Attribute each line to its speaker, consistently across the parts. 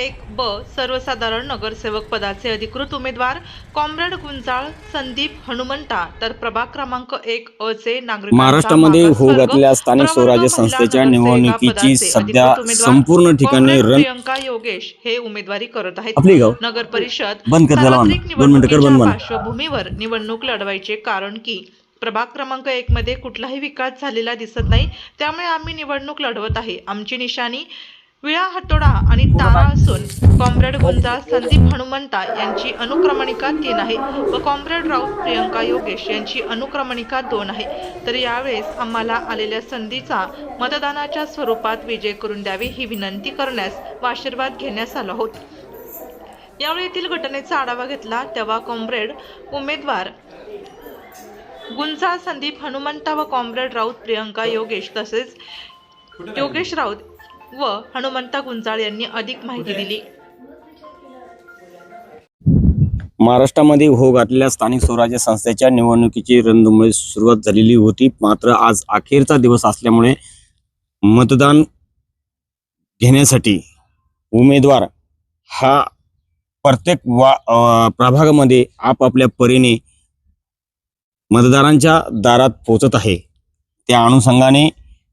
Speaker 1: एक ब सर्वसाधारण नगरसेवक पदाचे अधिकृत उमेदवार कॉम्रेड गुंजाळ संदीप हनुमंता तर प्रभाग क्रमांक एक अ चे नागरिक
Speaker 2: महाराष्ट्रामध्ये होऊ घातलेल्या स्थानिक स्वराज्य संस्थेच्या निवडणुकीची सध्या संपूर्ण ठिकाणी रण
Speaker 1: प्रियंका योगेश हे उमेदवारी करत आहेत
Speaker 2: आपली गाव
Speaker 1: नगर परिषद
Speaker 2: बंद कर त्याला
Speaker 1: सार्वत्रिक
Speaker 2: म्हणा. दोन मिनिटं कर बंद
Speaker 1: निवडणुकीच्या. पार्श्वभूमीवर निवडणूक लढवायचे कारण की प्रभाग क्रमांक एक मध्ये कुठलाही विकास झालेला दिसत नाही त्यामुळे आम्ही निवडणूक लढवत आहे आमची निशाणी विळा हातोडा आणि तारा असून कॉम्रेड गुंजा संदीप हनुमंता यांची अनुक्रमणिका तीन आहे व कॉम्रेड राऊत प्रियंका योगेश यांची अनुक्रमणिका दोन आहे. तर यावेळेस आम्हाला आलेल्या संधीचा मतदानाच्या स्वरूपात विजय करून द्यावे ही विनंती करण्यास व आशीर्वाद घेण्यास आला होत यावेळी येथील घटनेचा आढावा घेतला तेव्हा कॉम्रेड उमेदवार गुंजा संदीप हनुमंता व कॉम्रेड राऊत प्रियंका योगेश तसेच योगेश राऊत व हनुमंता गुंजाळ यांनी अधिक माहिती दिली.
Speaker 2: महाराष्ट्रामध्ये हो घातलेल्या स्थानिक स्वराज्य संस्थेच्या निवडणुकीची रणधुमळी सुरुवात झालेली होती. मात्र आज अखेरचा दिवस असल्यामुळे मतदान घेण्यासाठी उमेदवार हा प्रत्येक वा प्रभागामध्ये आपापल्या परीने मतदारांच्या दारात पोचत आहे. त्या अनुषंगाने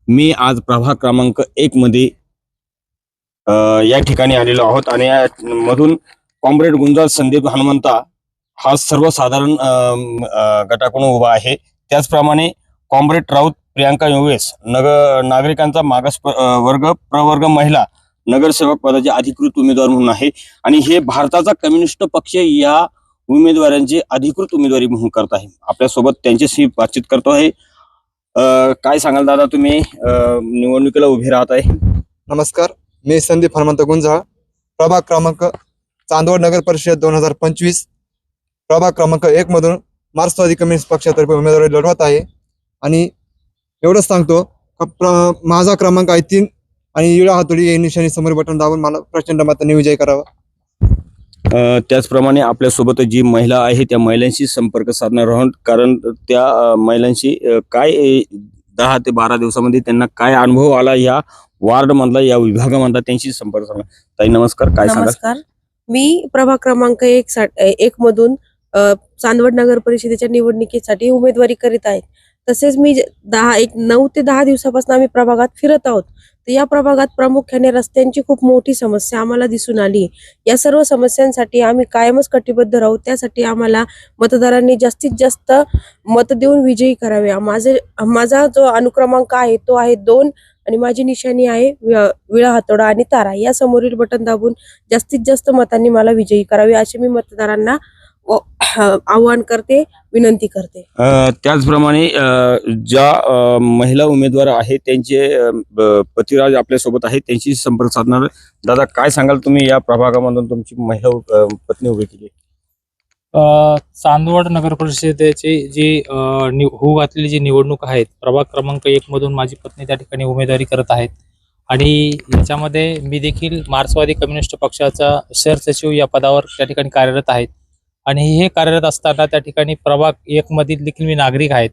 Speaker 2: मी आज प्रभाग क्रमांक एकमध्ये या ठिकाणी आलेलो आहोत आणि या मधून कॉम्रेड गुंजाल संदीप हनुमंता हा सर्वसाधारण गटाकडून उभा आहे. त्याचप्रमाणे कॉम्रेड राऊत प्रियांका योगेश नगर नागरिकांचा मागास वर्ग प्रवर्ग महिला नगरसेवक पदाचे अधिकृत उमेदवार म्हणून आहे. आणि हे भारताचा कम्युनिस्ट पक्ष या उमेदवारांची अधिकृत उमेदवारी म्हणून करत आहे. आपल्यासोबत त्यांच्याशी बातचीत करतो आहे. काय सांगाल दादा तुम्ही? निवडणुकीला उभे राहत आहे.
Speaker 3: नमस्कार. मी संदीप हनुमंत गुंजाळ प्रभाग क्रमांक चांदवड नगर परिषद दोन हजार पंचवीस प्रभाग क्रमांक एक मधून मार्क्सवादी कम्युनिस्ट पक्षातर्फे उमेदवारी लढवत आहे. आणि एवढंच सांगतो प्र माझा क्रमांक आहे तीन आणि युळा हातोडी यांनी निशाणी समोर बटन दाबून मला प्रचंड मताने विजय करावा.
Speaker 2: त्याचप्रमाणे आपल्यासोबत जी महिला आहे त्या महिलांशी संपर्क साधणार आहोत. कारण त्या महिलांशी काय दहा ते बारा दिवसामध्ये त्यांना काय अनुभव आला या वार्ड मधला या विभागामधला त्यांशी संपर्क साधणार ताई नमस्कार. काय सांगा
Speaker 4: नमस्कार. मी प्रभाग क्रमांक एक सा- एक मधून अ, चांदवड नगर परिषदेच्या निवडणुकीसाठी उमेदवारी करीत आहे. तसेच मी जे- दहा एक नऊ ते दहा दिवसापासून आम्ही प्रभागात फिरत आहोत. तर या प्रभागात प्रामुख्याने रस्त्यांची खूप मोठी समस्या आम्हाला दिसून आली. या सर्व समस्यांसाठी आम्ही कायमच कटिबद्ध राहू. त्यासाठी आम्हाला मतदारांनी जास्तीत जास्त मत देऊन विजयी करावे. माझे माझा जो अनुक्रमांक आहे तो आहे दोन आणि माझी निशाणी आहे विळा हातोडा आणि तारा. या समोरील बटन दाबून जास्तीत जास्त मतांनी मला विजयी करावे असे मी मतदारांना आवाहन करते विनंती करते.
Speaker 2: अ, त्याचप्रमाणे अ, ज्या अ, महिला उमेदवार आहेत त्यांचे अ, ब- पतिराज आपल्यासोबत आहेत त्यांशी संपर्क साधणार. दादा काय सांगाल तुम्ही या प्रभागामधून तुमची महिला अ, पत्नी उभी केली?
Speaker 5: अ, चांदवड नगर परिषदेची जी अ, नि- होऊ घातलेली जी निवडणूक आहेत प्रभाग क्रमांक एक मधून माझी पत्नी त्या ठिकाणी उमेदवारी करत आहेत. आणि याच्यामध्ये मी देखील मार्क्सवादी कम्युनिस्ट पक्षाचा शहर सचिव या पदावर त्या ठिकाणी कार्यरत आहेत. आणि हे कार्यरत असताना त्या ठिकाणी प्रभाग एक मधील देखील मी नागरिक आहेत.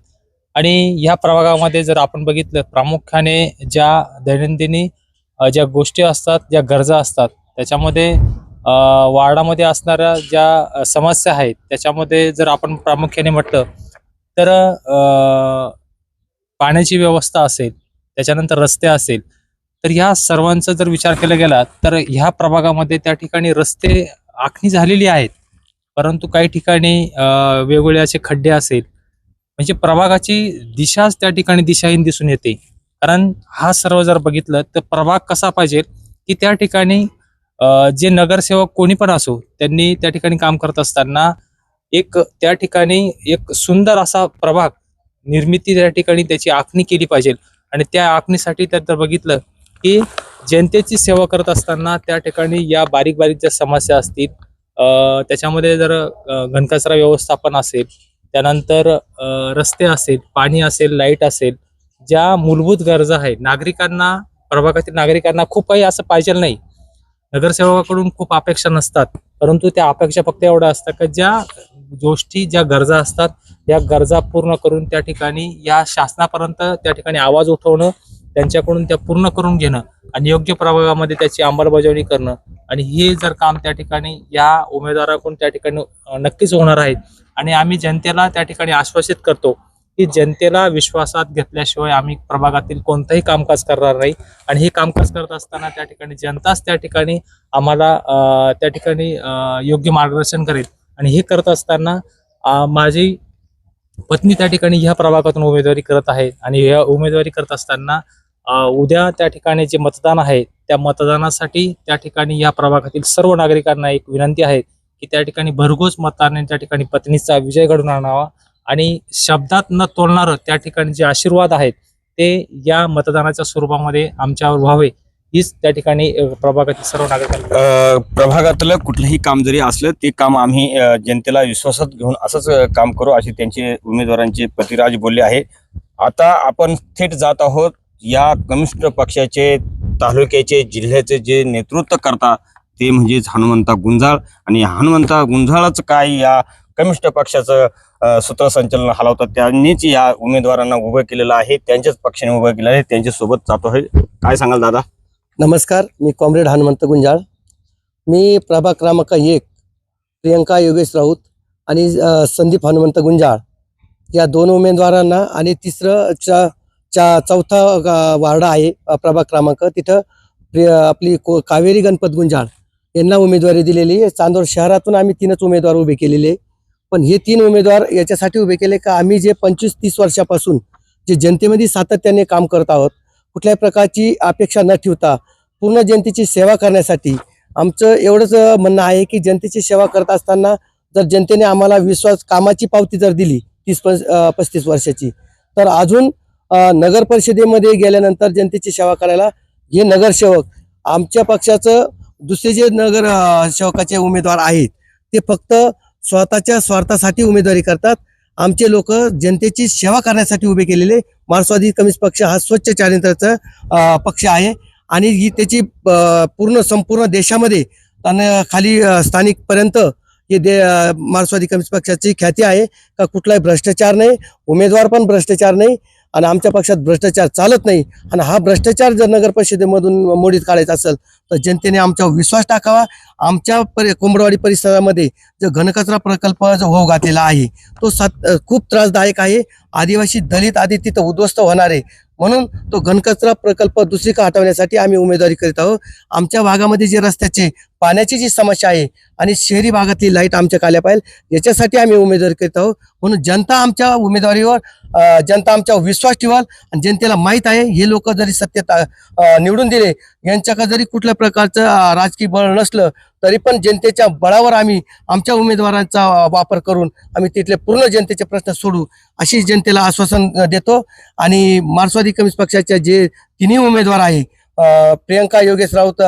Speaker 5: आणि ह्या प्रभागामध्ये जर आपण बघितलं प्रामुख्याने ज्या दैनंदिनी ज्या गोष्टी असतात ज्या गरजा असतात त्याच्यामध्ये वार्डामध्ये असणाऱ्या ज्या समस्या आहेत त्याच्यामध्ये जर आपण प्रामुख्याने म्हटलं तर पाण्याची व्यवस्था असेल त्याच्यानंतर रस्ते असेल तर ह्या सर्वांचा जर विचार केला गेला तर ह्या प्रभागामध्ये त्या ठिकाणी रस्ते आखणी झालेली आहेत. परंतु काही ठिकाणी वेगवेगळे असे खड्डे असेल म्हणजे प्रभागाची दिशाच त्या ठिकाणी दिशाहीन दिसून येते. कारण हा सर्व जर बघितलं तर प्रभाग कसा पाहिजे की त्या ठिकाणी जे नगरसेवक कोणी पण असो त्यांनी त्या ठिकाणी काम करत असताना एक त्या ठिकाणी एक सुंदर असा प्रभाग निर्मिती त्या ठिकाणी त्याची आखणी केली पाहिजे. आणि त्या आखणीसाठी त्यात जर बघितलं की जनतेची सेवा करत असताना त्या ठिकाणी या बारीक बारीक ज्या समस्या असतील त्याच्यामध्ये जर घनकचरा व्यवस्थापन असेल त्यानंतर रस्ते असेल पाणी असेल लाइट असेल ज्या मूलभूत गरजा आहेत नागरिकांना प्रभागातील नागरिकांना खूप काही असं पाहिजे नाही. नगरसेवकाकडून खूप अपेक्षा नसतात परंतु त्या अपेक्षा फक्त एवढ्या असतात की ज्या गोष्टी ज्या गरजा असतात या गरजा पूर्ण करून त्या ठिकाणी या शासनापर्यंत त्या ठिकाणी आवाज उठवणं त्यांच्याकडून त्या पूर्ण करून घेणं आणि योग्य प्रभागामध्ये त्याची अंमलबजावणी करणं. आणि हे जर काम त्या ठिकाणी या उमेदवाराकडून त्या ठिकाणी नक्कीच होणार आहे. आणि आम्ही जनतेला त्या ठिकाणी आश्वासित करतो की जनतेला विश्वासात घेतल्याशिवाय आम्ही प्रभागातील कोणतंही कामकाज करणार नाही. आणि हे कामकाज करत असताना त्या ठिकाणी जनताच त्या ठिकाणी आम्हाला त्या ठिकाणी योग्य मार्गदर्शन करेल. आणि हे करत असताना माझी पत्नी त्या ठिकाणी ह्या प्रभागातून उमेदवारी करत आहे. आणि या उमेदवारी करत असताना उद्या त्या ठिकाणी जे मतदान आहे त्या मतदानासाठी त्या ठिकाणी या प्रभागातील सर्व नागरिकांना एक विनंती आहे की त्या ठिकाणी भरघोस मताने त्या ठिकाणी पत्नीचा विजय घडून आणावा आणि शब्दात न तोलणारं त्या ठिकाणी जे आशीर्वाद आहेत ते या मतदानाच्या स्वरूपामध्ये आमच्यावर व्हावे हीच त्या ठिकाणी प्रभागातील सर्व नागरिकांना
Speaker 2: प्रभागातलं कुठलंही काम जरी असलं ते काम आम्ही जनतेला विश्वासात घेऊन असंच काम करू असे त्यांचे उमेदवारांचे पतिराज बोलले आहे. आता आपण थेट जात आहोत या कम्युनिस्ट पक्षाचे तालुक्याचे जिल्ह्याचे जे नेतृत्व करतात ते म्हणजेच हनुमंता गुंजाळ. आणि हनुमंता गुंजाळच काय? या कम्युनिस्ट पक्षाचं सूत्रसंचलन हलवतात. त्यांनीच या उमेदवारांना उभं केलेलं आहे. त्यांच्याच पक्षाने उभं केलं आहे. त्यांच्यासोबत जातो आहे. काय सांगाल दादा?
Speaker 6: नमस्कार. मी कॉम्रेड हनुमंत गुंजाळ. मी प्रभा क्रमांक एक प्रियंका योगेश राऊत आणि संदीप हनुमंत गुंजाळ. या दोन उमेदवारांना आणि तिसरंच्या चा चौथा वार्ड आहे प्रभाग क्रमांक तिथं आपली को कावेरी गणपत गुंजाळ यांना उमेदवारी दिलेली आहे चांदोर शहरातून आम्ही तीनच उमेदवार उभे केलेले आहे. पण हे तीन उमेदवार याच्यासाठी उभे केले का आम्ही जे पंचवीस तीस वर्षापासून जे जनतेमध्ये सातत्याने काम करत आहोत कुठल्याही प्रकारची अपेक्षा न ठेवता पूर्ण जनतेची सेवा करण्यासाठी आमचं एवढंच म्हणणं आहे की जनतेची सेवा करत असताना जर जनतेने आम्हाला विश्वास कामाची पावती जर दिली तीस पस्तीस वर्षाची तर अजून नगर परिषदेमध्ये गेल्यानंतर जनतेची सेवा करायला हे नगरसेवक आमच्या पक्षाचं दुसरे जे नगर सेवकाचे उमेदवार आहेत ते फक्त स्वतःच्या स्वार्थासाठी उमेदवारी करतात. आमचे लोक जनतेची सेवा करण्यासाठी उभे केलेले. मार्क्सवादी कम्युनिस्ट पक्ष हा स्वच्छ चारित्र्याचा पक्ष आहे. आणि ही त्याची पूर्ण संपूर्ण देशामध्ये खाली स्थानिकपर्यंत हे दे मार्क्सवादी कम्युनिस्ट पक्षाची ख्याती आहे. का कुठलाही भ्रष्टाचार नाही उमेदवार पण भ्रष्टाचार नाही. आणि आमच्या पक्षात भ्रष्टाचार चालत नाही. आणि हा भ्रष्टाचार जर नगर परिषदेमधून मोडीत काढायचा असेल तर जनतेने आमच्यावर विश्वास टाकावा. आमच्या परि कोंबडवाडी परिसरामध्ये जो घनकचरा प्रकल्प जो होऊ घातलेला आहे तो सात खूप त्रासदायक आहे. आदिवासी दलित आदी तिथं उद्ध्वस्त होणार आहे. म्हणून तो घनकचरा प्रकल्प दुसरीकडे हटवण्यासाठी आम्ही उमेदवारी करीत आहोत. आमच्या भागामध्ये जे रस्त्याचे पाण्याची जी समस्या आहे आणि शहरी भागातली लाइट आमच्या आल्या पाहिजे याच्यासाठी आम्ही उमेदवारी करीत आहोत. म्हणून जनता आमच्या उमेदवारीवर जनता आमच्यावर विश्वास ठेवाल आणि जनतेला माहीत आहे हे लोक जरी सत्तेत निवडून दिले यांच्याकडे जरी कुठल्या प्रकारचं राजकीय बळ नसलं तरी पण जनतेच्या बळावर आम्ही आमच्या उमेदवारांचा वापर करून आम्ही तिथले पूर्ण जनतेचे प्रश्न सोडू अशी जनतेला आश्वासन देतो. आणि मार्क्सवादी कम्युनिस्ट पक्षाचे जे तिन्ही उमेदवार आहे प्रियंका योगेश राऊत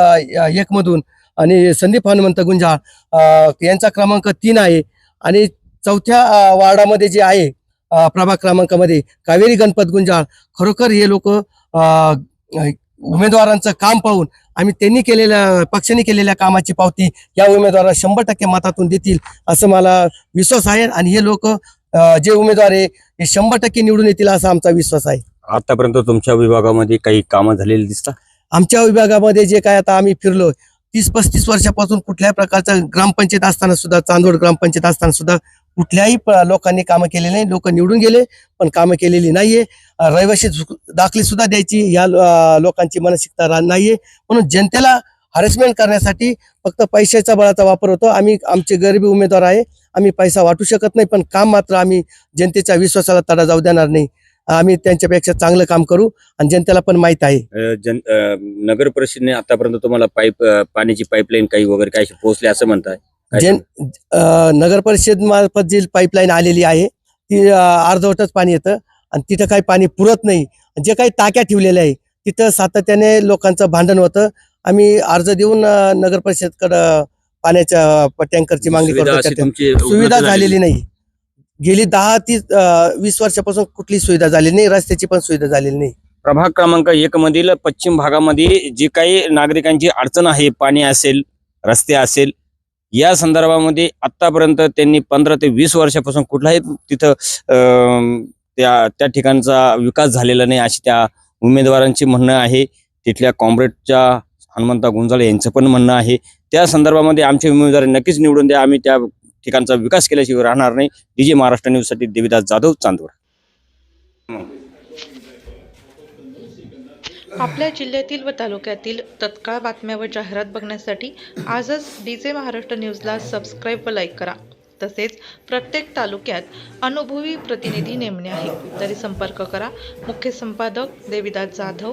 Speaker 6: एकमधून आणि संदीप हनुमंत गुंजाळ यांचा क्रमांक तीन आहे. आणि चौथ्या वार्डामध्ये जे आहे प्रभाग क्रमांकामध्ये कावेरी गणपत गुंजाळ खरोखर हे लोक उमेदवारांचं काम पाहून आम्ही त्यांनी केलेल्या पक्षाने केलेल्या कामाची पावती या उमेदवाराला शंभर टक्के मतातून देतील असं मला विश्वास आहे. आणि हे लोक जे उमेदवार आहे हे शंभर टक्के निवडून येतील असा आमचा विश्वास आहे.
Speaker 2: आतापर्यंत तुमच्या विभागामध्ये काही कामं झालेली दिसतात?
Speaker 6: आमच्या विभागामध्ये जे काय आता आम्ही फिरलो तीस पस्तीस वर्षापासून कुठल्याही प्रकारचं ग्रामपंचायत असताना सुद्धा चांदोड ग्रामपंचायत असताना सुद्धा कुठल्याही प- लोकांनी कामं केलेली नाही. लोक निवडून गेले पण कामं केलेली नाहीये. रहिवाशी झुक- दाखले सुद्धा द्यायची या लोकांची मानसिकता नाहीये. म्हणून जनतेला हॅरेसमेंट करण्यासाठी फक्त पैशाचा बळाचा वापर होतो. आम्ही आमचे गरिबी उमेदवार आहे. आम्ही पैसा वाटू शकत नाही पण काम मात्र आम्ही जनतेच्या विश्वासाला तडा जाऊ देणार नाही. आम्ही त्यांच्यापेक्षा चांगलं काम करू आणि जनतेला पण माहीत आहे.
Speaker 2: जन नगर परिषदेने आतापर्यंत तुम्हाला पाईप पाण्याची पाईपलाईन काही वगैरे काही पोहोचले असं म्हणताय?
Speaker 6: जन नगर परिषद मार्फत जी पाईपलाईन आलेली आहे ती अर्धवटच पाणी येतं आणि तिथं काही पाणी पुरत नाही. जे काही टाक्या ठेवलेल्या आहे तिथं सातत्याने लोकांचं भांडण होतं. आम्ही अर्ज देऊन नगर परिषदकडं पाण्याच्या टँकरची मागणी करतो. सुविधा झालेली नाही. गेली दहा ती वीस वर्षापासून कुठली सुविधा झाली नाही रस्त्याची पण सुविधा झालेली नाही.
Speaker 2: प्रभाग क्रमांक एक मधील पश्चिम भागामध्ये जी काही नागरिकांची अडचण आहे पाणी असेल रस्ते असेल या संदर्भामध्ये आतापर्यंत त्यांनी पंधरा ते वीस वर्षापासून कुठलाही तिथं त्या त्या ठिकाणचा विकास झालेला नाही अशी त्या उमेदवारांची म्हणणं आहे. तिथल्या कॉम्रेडच्या हनुमंता गुंजाळे यांचं पण म्हणणं आहे. त्या संदर्भामध्ये आमचे उमेदवार नक्कीच निवडून द्या. आम्ही त्या ठिकाणचा विकास केल्याशिवाय राहणार नाही. डीजे महाराष्ट्र न्यूजसाठी देविदास जाधव चांदवड.
Speaker 1: आपल्या जिल्ह्यातील व तालुक्यातील तत्काळ बातम्या व जाहिरात बघण्यासाठी आजच डीजे महाराष्ट्र न्यूजला सबस्क्राईब व लाईक करा. तसेच प्रत्येक तालुक्यात अनुभवी प्रतिनिधी नेमणे आहे तरी संपर्क करा. मुख्य संपादक देविदास जाधव.